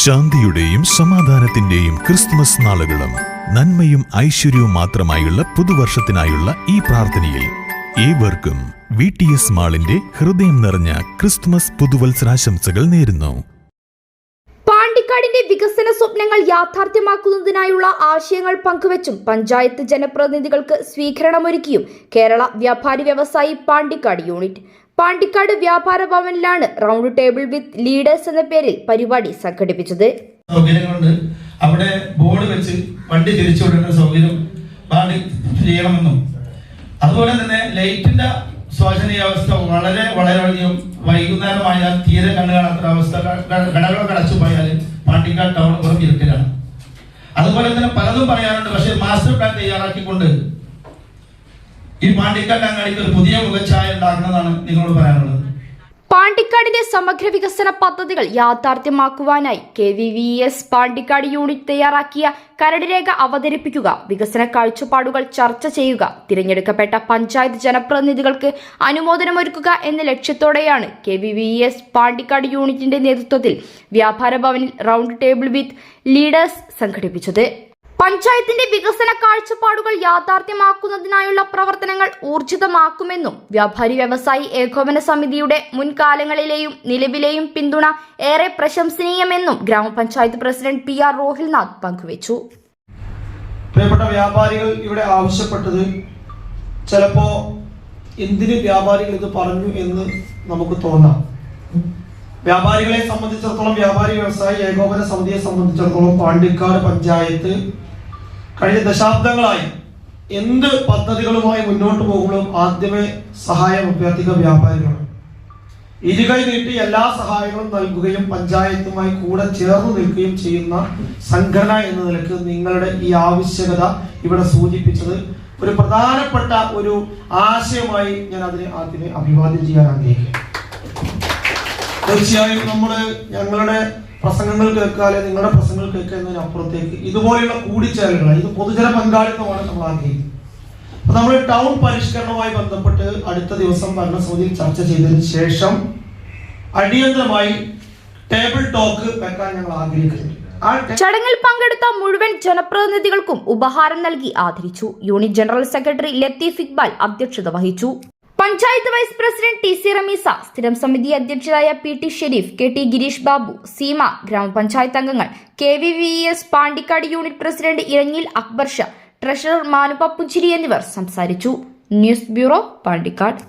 ശാന്തിയുടെയും സമാധാനത്തിന്റെയും ക്രിസ്തുമസ് നാളുകളും നന്മയും ഐശ്വര്യവും മാത്രമായുള്ള പുതുവർഷത്തിനായുള്ള ഈ പ്രാർത്ഥനയിൽ ഏവർക്കും വി ടി എസ് മാളിന്റെ ഹൃദയം നിറഞ്ഞ ക്രിസ്തുമസ് പുതുവത്സരാശംസകൾ നേരുന്നു. പാണ്ടിക്കാടിന്റെ വികസന സ്വപ്നങ്ങൾ യാഥാർത്ഥ്യമാക്കുന്നതിനായുള്ള ആശയങ്ങൾ പങ്കുവച്ചും പഞ്ചായത്ത് ജനപ്രതിനിധികൾക്ക് സ്വീകരണമൊരുക്കിയും കേരള വ്യാപാരി വ്യവസായി പാണ്ടിക്കാട് യൂണിറ്റ് പാണ്ടിക്കാട് വ്യാപാര ഭവനിലാണ് റൗണ്ട് ടേബിൾ വിത്ത് ലീഡേഴ്സ് എന്ന പേരിൽ പരിപാടി സംഘടിപ്പിച്ചത്. സൗകര്യങ്ങളുണ്ട് അവിടെ ബോർഡ് വെച്ച് വണ്ടി തിരിച്ചു വിടേണ്ട സൗകര്യം പാടി ചെയ്യണമെന്നും അതുപോലെ തന്നെ ലൈറ്റിന്റെ ശോചനീയാവസ്ഥ വളരെ വളരെയധികം വൈകുന്നേരമായാൽ തീരെ കണ്ണു കാണാത്ത അവസ്ഥ കടകളൊക്കെ അടച്ചു പോയാൽ പാണ്ടിക്കാട് ടൗൺ ഇരുട്ടിലാണ്. അതുപോലെ തന്നെ പലതും പറയാറുണ്ട് പക്ഷേ മാസ്റ്റർ പ്ലാൻ തയ്യാറാക്കിക്കൊണ്ട് ഈ പാണ്ടിക്കാട് അങ്ങാടിക്ക് ഒരു പുതിയ മുഖച്ഛായ ഉണ്ടാക്കുന്നതാണ് നിങ്ങളോട് പറയാനുള്ളത്. പാണ്ടിക്കാടിന്റെ സമഗ്ര വികസന പദ്ധതികൾ യാഥാർത്ഥ്യമാക്കുവാനായി K V V S Pandikkad unit തയ്യാറാക്കിയ കരട് അവതരിപ്പിക്കുക വികസന കാഴ്ചപ്പാടുകൾ ചർച്ച ചെയ്യുക തിരഞ്ഞെടുക്കപ്പെട്ട പഞ്ചായത്ത് ജനപ്രതിനിധികൾക്ക് അനുമോദനമൊരുക്കുക എന്ന ലക്ഷ്യത്തോടെയാണ് K V V S Pandikkad യൂണിറ്റിന്റെ നേതൃത്വത്തിൽ വ്യാപാര ഭവനിൽ റൗണ്ട് ടേബിൾ വിത്ത് ലീഡേഴ്സ് സംഘടിപ്പിച്ചത്. പഞ്ചായത്തിന്റെ വികസന കാഴ്ചപ്പാടുകൾ യാഥാർത്ഥ്യമാക്കുന്നതിനായുള്ള പ്രവർത്തനങ്ങൾ ഊർജിതമാക്കുമെന്നും വ്യാപാരി വ്യവസായി ഏകോപന സമിതിയുടെ മുൻകാലങ്ങളിലെയും നിലവിലെയും പിന്തുണ ഏറെ പ്രശംസനീയമെന്നും ഗ്രാമപഞ്ചായത്ത് പ്രസിഡന്റ് പി ആർ റോഹിൽനാഥ് പങ്കുവച്ചു. പ്രിയപ്പെട്ട വ്യാപാരികൾ ഇവിടെ ആവശ്യപ്പെട്ടത് ചിലപ്പോ എന്തിന് വ്യാപാരികൾ ഇത് പറഞ്ഞു എന്ന് നമുക്ക് തോന്നാം. വ്യാപാരികളെ സംബന്ധിച്ചിടത്തോളം വ്യാപാരി വ്യവസായി ഏകോപന സമിതിയെ സംബന്ധിച്ചിടത്തോളം പാണ്ടിക്കാട് പഞ്ചായത്ത് കഴിഞ്ഞ ദശാബ്ദങ്ങളായി എന്ത് പദ്ധതികളുമായി മുന്നോട്ട് പോകുമ്പോഴും ആദ്യമേ സഹായം അഭ്യർത്ഥിക്കുക വ്യാപാരികളാണ്. ഇരുകൈ നീട്ടി എല്ലാ സഹായങ്ങളും നൽകുകയും പഞ്ചായത്തുമായി കൂടെ ചേർന്ന് നിൽക്കുകയും ചെയ്യുന്ന സംഘടന എന്ന നിലയ്ക്ക് നിങ്ങളുടെ ഈ ആവശ്യകത ഇവിടെ സൂചിപ്പിച്ചത് ഒരു പ്രധാനപ്പെട്ട ഒരു ആശയമായി ഞാൻ അതിനെ ആദ്യമേ അഭിവാദ്യം ചെയ്യാൻ ആഗ്രഹിക്കുകയാണ് തീർച്ചയായും നമ്മൾ ഞങ്ങളുടെ പ്രസംഗങ്ങൾ കേൾക്കാതെ നിങ്ങളുടെ പ്രസംഗങ്ങൾ കേൾക്കുന്നതിന് അപ്പുറത്തേക്ക് ഇതുപോലെയുള്ള കൂടിച്ചേരലുകൾ ഇത് പൊതുജന പങ്കാളിത്തമാണ് നമ്മൾ ആഗ്രഹിക്കുന്നത്. അപ്പൊ നമ്മൾ ടൗൺ പരിഷ്കരണവുമായി ബന്ധപ്പെട്ട് അടുത്ത ദിവസം ഭരണസമിതിയിൽ ചർച്ച ചെയ്തതിന് ശേഷം അടിയന്തരമായി ടേബിൾ ടോക്ക് വെക്കാൻ ഞങ്ങൾ ആഗ്രഹിക്കുന്നു. ചടങ്ങിൽ പങ്കെടുത്ത മുഴുവൻ ജനപ്രതിനിധികൾക്കും ഉപഹാരം നൽകി ആദരിച്ചു. Unit general secretary Latheef Iqbal അധ്യക്ഷത വഹിച്ചു. Panchayat vice president T C Rameesa സ്ഥിരം സമിതി അധ്യക്ഷരായ P T Shareef K T Gireesh Babu Seema ഗ്രാമപഞ്ചായത്ത് അംഗങ്ങൾ K V V S Pandikkad unit president Iranjil Akbar Shah treasurer Manupa എന്നിവർ സംസാരിച്ചു. News bureau Pandikkad.